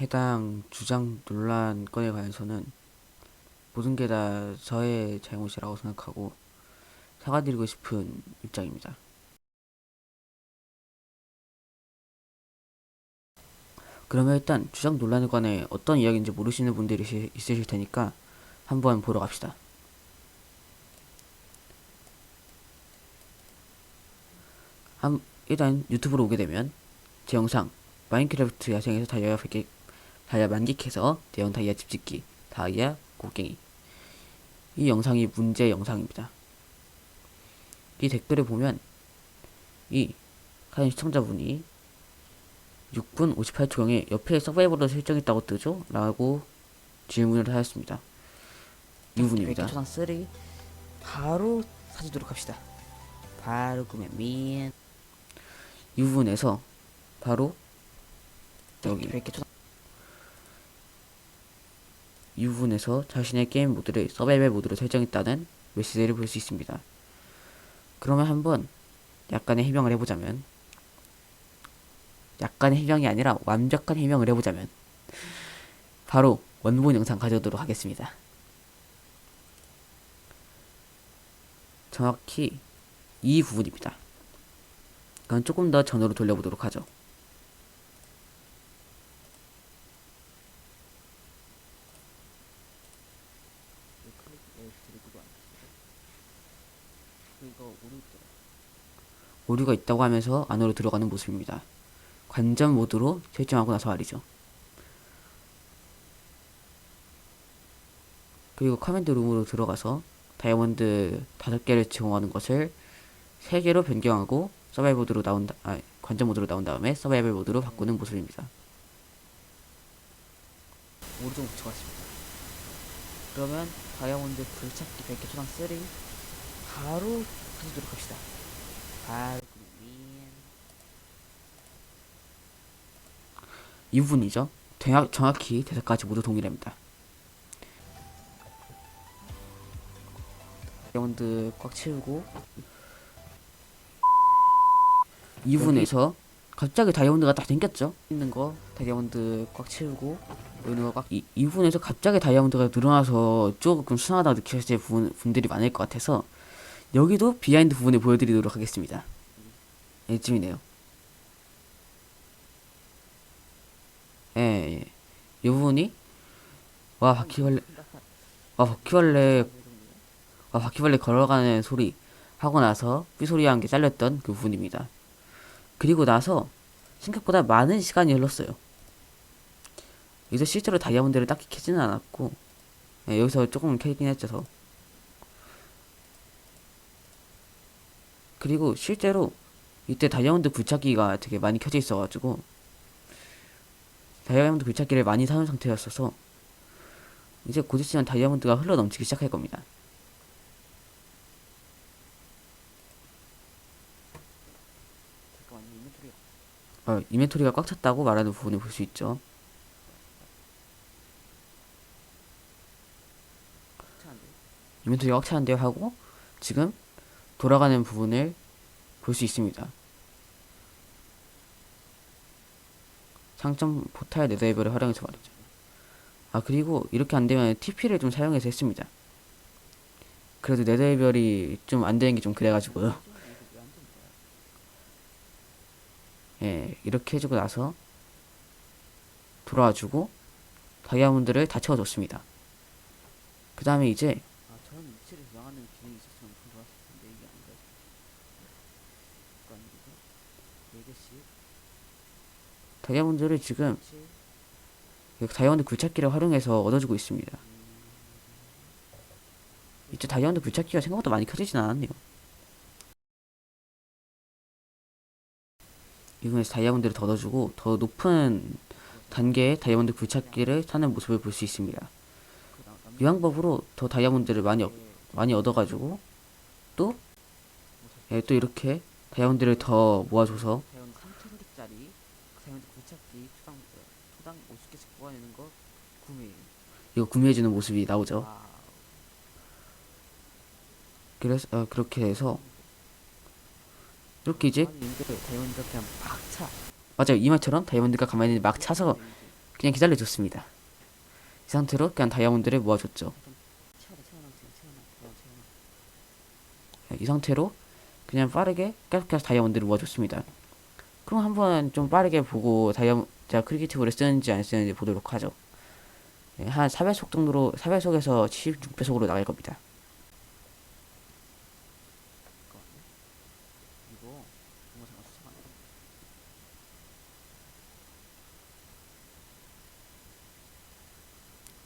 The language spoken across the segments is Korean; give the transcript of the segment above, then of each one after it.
해당 주장 논란 건에 관해서는 모든 게 다 저의 잘못이라고 생각하고 사과드리고 싶은 입장입니다. 그러면 일단 주장 논란에 관해 어떤 이야기인지 모르시는 분들이 시- 있으실 테니까 한번 보러 갑시다. 한, 일단 유튜브로 오게 되면 제 영상 마인크래프트 야생에서 다이아 100개 다이아 만기캐서 대형 다이아 집짓기 다이아 곡괭이 이 영상이 문제 영상입니다. 이 댓글에 보면 이한 시청자분이 6분 58초경에 옆에 서바이벌을 설정했다고 뜨죠? 라고 질문을 하였습니다. 이 부분입니다. 초당 3 바로 사주도록 합시다. 바로 구매면 이 부분에서 바로 여기 이 부분에서 자신의 게임 모드를 서바이벌 모드로 설정했다는 메시지를 볼 수 있습니다. 그러면 한번 약간의 해명을 해보자면 약간의 해명이 아니라 완벽한 해명을 해보자면 바로 원본 영상 가져오도록 하겠습니다. 정확히 이 부분입니다. 그건 조금 더 전으로 돌려보도록 하죠. 오류가 있다고 하면서 안으로 들어가는 모습입니다. 관전 모드로 설정하고 나서 말이죠. 그리고 커맨드 룸으로 들어가서 다이아몬드 5개를 제공하는 것을 3개로 변경하고 서바이벌 모드로 나온 다, 아, 관전 모드로 나온 다음에 서바이벌 모드로 바꾸는 모습입니다. 오른쪽 붙여갔습니다. 그러면 다이아몬드 불찾기 100개 초당 3 바로 가지도록 합시다. 바로 이 부분이죠. 정확, 정확히 대사까지 모두 동일합니다. 다이아몬드 꽉 채우고 이 부분에서 갑자기 다이아몬드가 딱 생겼죠. 있는 거 다이아몬드 꽉 채우고 이 부분에서 갑자기 다이아몬드가 늘어나서 조금 순하다고 느끼실 분, 분들이 많을 것 같아서 여기도 비하인드 부분을 보여드리도록 하겠습니다. 이쯤이네요. 예, 예. 이 부분이 와 바퀴벌레 와 바퀴벌레 와 바퀴벌레 걸어가는 소리 하고 나서 삐소리와 함께 잘렸던 그 부분입니다. 그리고 나서 생각보다 많은 시간이 흘렀어요. 여기서 실제로 다이아몬드를 딱히 캐지는 않았고 예, 여기서 조금 캐긴 했죠. 더. 그리고 실제로 이때 다이아몬드 굴착기가 되게 많이 켜져 있어가지고 다이아몬드 굴착기를 많이 사는 상태였어서 이제 곧 있으면 다이아몬드가 흘러 넘치기 시작할 겁니다. 어, 이벤토리가 꽉 찼다고 말하는 부분을 볼 수 있죠. 이벤토리가 꽉 차는데요 하고 지금 돌아가는 부분을 볼 수 있습니다. 상점 포탈 네더이버를 활용해서 말이죠. 아 그리고 이렇게 안 되면 TP를 좀 사용해서 했습니다. 그래도 네더이별이 좀 안 되는 게 좀 그래가지고요. 예, 이렇게 해주고 나서 돌아와주고 다이아몬드를 다 채워줬습니다. 그 다음에 이제 아 다이아몬드를 지금 그 다이아몬드 굴착기를 활용해서 얻어주고 있습니다. 이제 다이아몬드 굴착기가 생각보다 많이 켜지진 않았네요. 이번에서 다이아몬드를 더 넣어주고 더 높은 단계의 다이아몬드 굴착기를 사는 모습을 볼 수 있습니다. 이 방법으로 더 다이아몬드를 많이 얻- 많이 얻어가지고 또, 예, 또 이렇게 다이아몬드를 더 모아줘서 다이아몬드 3,000개짜리 다이아몬드 굴착기 초당 초당 50개씩 모아내는 거 구매 이거 구매해주는 모습이 나오죠. 그래서 어, 그렇게 해서 이렇게 이제 다이아몬드가 그냥 막 차. 맞아요 이 말처럼 다이아몬드가 가만히 막 차서 그냥 기다려줬습니다. 이 상태로 그냥 다이아몬드를 모아줬죠. 이 상태로 그냥 빠르게 계속해서 다이아몬드를 모아줬습니다. 그럼 한번 좀 빠르게 보고 다이아몬드 제가 크리에이티브를 쓰는지 안 쓰는지 보도록 하죠. 예, 한 4배속 정도로 4배속에서 76배속으로 나갈 겁니다.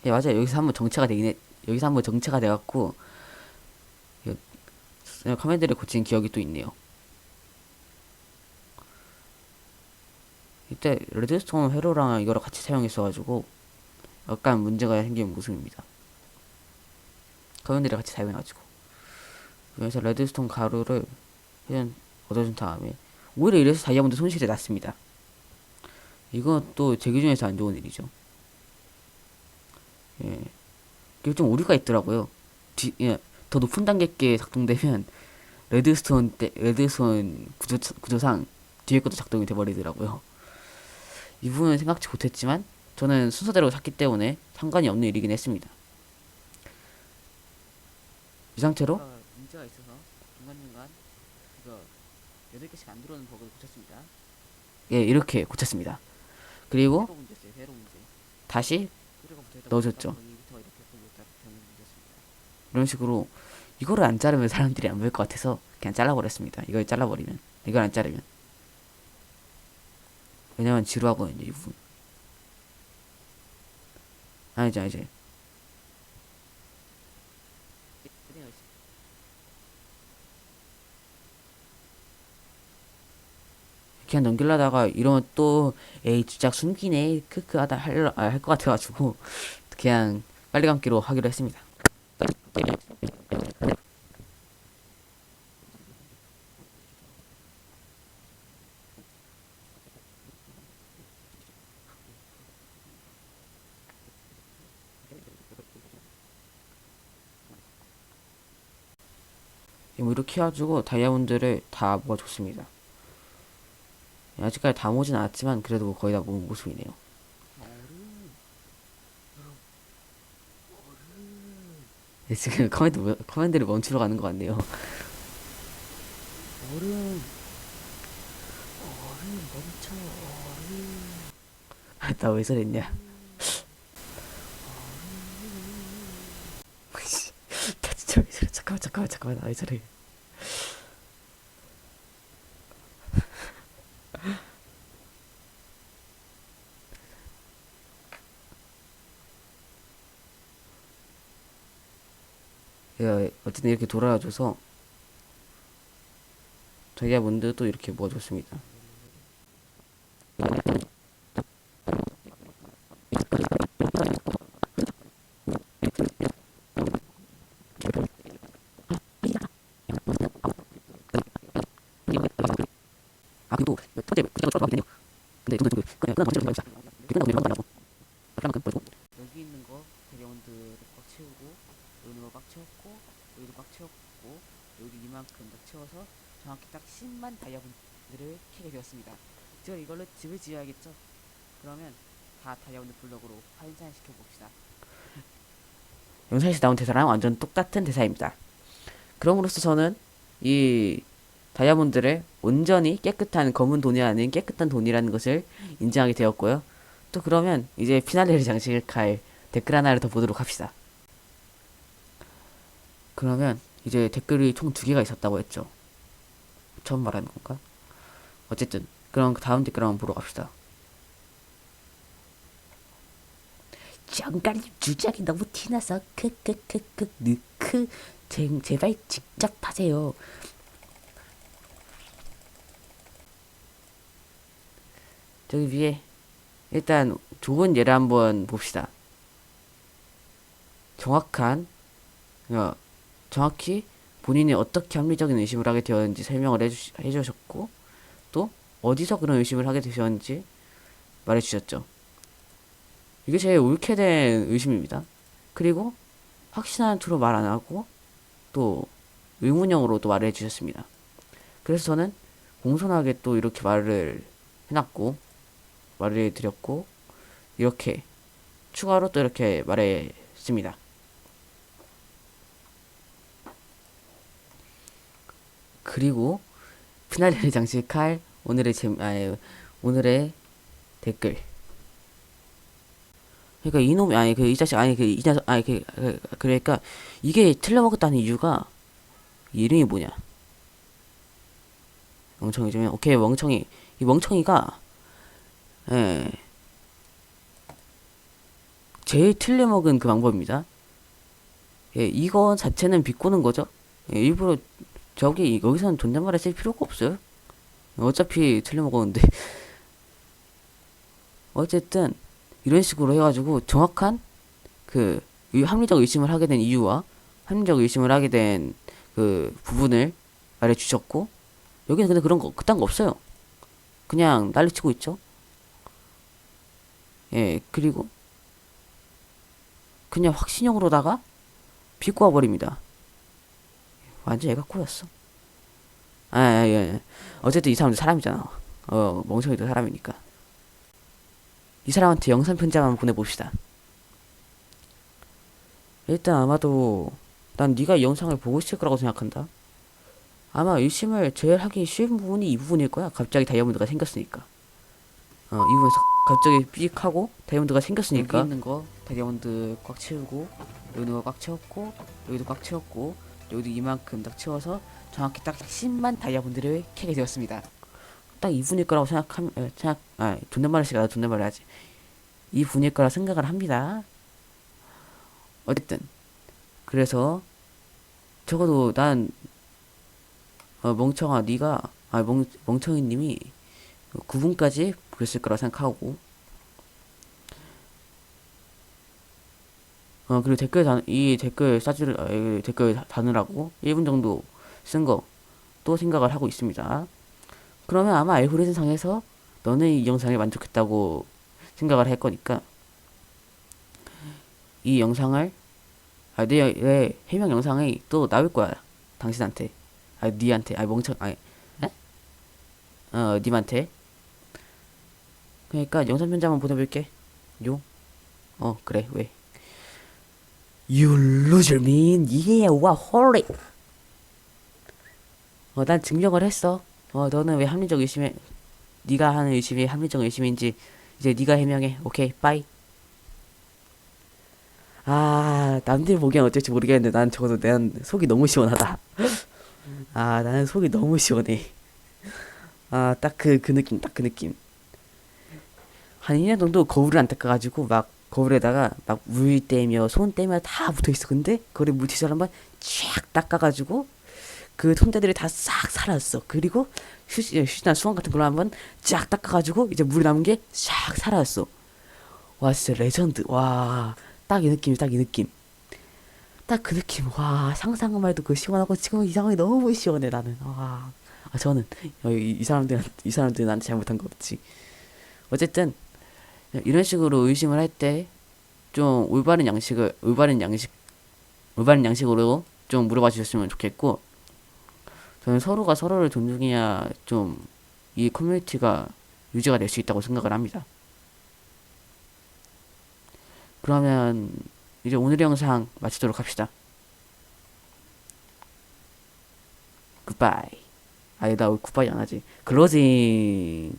예, 맞아요. 여기서 한번 정체가 되긴 해. 여기서 한번 정체가 돼갖고 예, 커맨드를 고친 기억이 또 있네요. 이때 레드스톤 회로랑 이거를 같이 사용했어가지고 약간 문제가 생긴 모습입니다. 커맨드를 같이 사용해가지고 그래서 레드스톤 가루를 그냥 얻어준 다음에 오히려 이래서 다이아몬드 손실이 났습니다. 또제 기준에서 안 좋은 일이죠. 예. 이게 좀 오류가 있더라고요. 뒤, 예, 더 높은 단계께 작동되면 레드스톤 때, 레드스톤 구조, 구조상 뒤에 것도 작동이 돼버리더라고요. 이 부분은 생각지 못했지만 저는 순서대로 샀기 때문에 상관이 없는 일이긴 했습니다. 이 상태로 문제가 있어서 중간중간 그거 8개씩 안 들어오는 버그를 고쳤습니다. 예, 이렇게 고쳤습니다. 그리고 다시 넣어줬죠. 이런 식으로 이거를 안 자르면 사람들이 안볼것 같아서 그냥 잘라버렸습니다. 이걸 잘라버리면 이걸 안 자르면 왜냐면 지루하거든요 이 부분. 아니죠 아니죠. 그냥 넘길라다가 이러면 또 에이 주작 숨기네 크크 하다 할것 할것 같아가지고 그냥 빨리 감기로 하기로 했습니다. 뭐 이렇게 해가지고 다이아몬드를 다 모아줬습니다. 아직까지 다 모진 않았지만 그래도 뭐 거의 다 모은 모습이네요. 예, 지금 커맨드 뭐- 커맨드를 멈추러 가는 것 같네요. 얼음 얼음 멈춰 얼음 나왜 저랬냐? 씨, 나 진짜 왜 저래? 잠깐만 잠깐만 잠깐만 나왜 저래? 야, 어쨌든 이렇게 돌아와줘서 다이아몬드 또 이렇게 모아줬습니다. 아 그리고 첫 번째 구체적으로 좀 하겠네요. 근데 좀더 그냥 끝난 먼저 진짜 끝난 건데 한다고. 그만큼 보여고 여기 있는 거 다이아몬드를 꽉 채우고 여기 있는 거꽉 채웠고 여기도 꽉 채웠고 여기 이만큼 딱 채워서 정확히 딱 10만 다이아몬드를 캐게 되었습니다. 저 이걸로 집을 지어야겠죠? 그러면 다 다이아몬드 블럭으로 환산시켜 봅시다. 영상에서 나온 대사랑 완전 똑같은 대사입니다. 그럼으로써 저는 이 다이아몬드를 온전히 깨끗한 검은 돈이 아닌 깨끗한 돈이라는 것을 인정하게 되었고요. 또 그러면 이제 피날레를 장식할 댓글 하나를 더 보도록 합시다. 그러면 이제 댓글이 총 두 개가 있었다고 했죠. 처음 말하는 건가? 어쨌든 그럼 그 다음 댓글 한번 보러 갑시다. 정갈님 주작이 너무 티나서 크크크크 느크 제, 제발 직접 하세요. 저기 위에 일단 좋은 예를 한번 봅시다. 정확한 어, 정확히 본인이 어떻게 합리적인 의심을 하게 되었는지 설명을 해주, 해주셨고 또 어디서 그런 의심을 하게 되셨는지 말해주셨죠. 이게 제일 옳게 된 의심입니다. 그리고 확신한 투로 말 안 하고 또 의문형으로 또 말을 해주셨습니다. 그래서 저는 공손하게 또 이렇게 말을 해놨고 말을 드렸고 이렇게 추가로 또 이렇게 말했습니다. 그리고 피날레를 장식할 오늘의 재 아니 오늘의 댓글. 그러니까 이놈 아니 그 이 자식 아니 그이 녀석 아니 그, 그 그러니까 이게 틀려먹었다는 이유가 이름이 뭐냐? 멍청이지만 오케이 멍청이 이 멍청이가 예 제일 틀려먹은 그 방법입니다. 예 이거 자체는 비꼬는 거죠. 예, 일부러 저기 여기서는 존댓말을 쓸 필요가 없어요. 어차피 틀려먹었는데 어쨌든 이런 식으로 해가지고 정확한 그 의- 합리적 의심을 하게 된 이유와 합리적 의심을 하게 된 그 부분을 말해 주셨고 여기는 근데 그런 거 그딴 거 없어요. 그냥 난리치고 있죠. 예 그리고 그냥 확신형으로다가 비꼬아 버립니다. 완전 애가 꼬였어. 아, 예, 예. 어쨌든 이 사람도 사람이잖아. 어, 멍청이도 사람이니까. 이 사람한테 영상 편지 한번 보내봅시다. 일단 아마도 난 네가 이 영상을 보고 있을 거라고 생각한다. 아마 의심을 제일 하기 쉬운 부분이 이 부분일 거야. 갑자기 다이아몬드가 생겼으니까. 어, 이 부분에서 갑자기 삑 하고 다이아몬드가 생겼으니까. 여기 있는 거 다이아몬드 꽉 채우고 여기 있는 거 꽉 채웠고 여기도 꽉 채웠고 여기도 이만큼 딱 채워서 정확히 딱 10만 다이아몬드를 캐게 되었습니다. 딱 이분일 거라고 생각함, 에, 생각, 아, 존댓말을 시가 존댓말을 하지. 이분일 거라 생각을 합니다. 어쨌든 그래서 적어도 난 어, 멍청아 네가 아 멍, 멍청이님이 9분까지 그랬을 거라 생각하고 어 그리고 댓글 단, 이 댓글 싸줄 아, 이 댓글 다- 다느라고 1분 정도 쓴 거 또 생각을 하고 있습니다. 그러면 아마 알고리즘 상에서 너는 이 영상에 만족했다고 생각을 할 거니까 이 영상을 아, 내, 내 해명 영상이 또 나올 거야 당신한테 아 니한테 아 멍청 아니 에? 어 님한테 그러니까 영상 편지 한번 보내볼게. 요? 어 그래. 왜? You loser man yeah wow holy. 어난 증명을 했어. 어 너는 왜 합리적 의심에 네가 하는 의심이 합리적 의심인지 이제 네가 해명해. 오케이 빠이 아 남들 보기엔 어쩔지 모르겠는데 난 적어도 난 속이 너무 시원하다. 아 나는 속이 너무 시원해. 아 딱 그그 느낌 딱 그 느낌 한 2년 정도 거울을 안 닦아가지고 막 거울에다가 막 물 떼며 손 떼며 다 붙어있어. 근데 그거를 물티슈로 한번 쫙 닦아가지고 그 손때들이 다 싹 사라졌어. 그리고 휴지, 휴지나 수건 같은 걸로 한번 쫙 닦아가지고 이제 물이 남은 게 싹 사라졌어. 와 진짜 레전드. 와 딱 이 느낌 딱이 느낌. 딱 그 느낌. 와 상상만 해도 그 시원하고 지금 이 상황이 너무 시원해 나는. 와. 아, 저는 어, 이, 이 사람들 이 사람들 나한테 잘못한 거 없지. 어쨌든 이런 식으로 의심을 할 때 좀 올바른 양식을 올바른 양식 올바른 양식으로 좀 물어봐 주셨으면 좋겠고 저는 서로가 서로를 존중해야 좀 이 커뮤니티가 유지가 될 수 있다고 생각을 합니다. 그러면 이제 오늘 영상 마치도록 합시다. 굿바이. 아니 나 굿바이 안 하지. 클로징.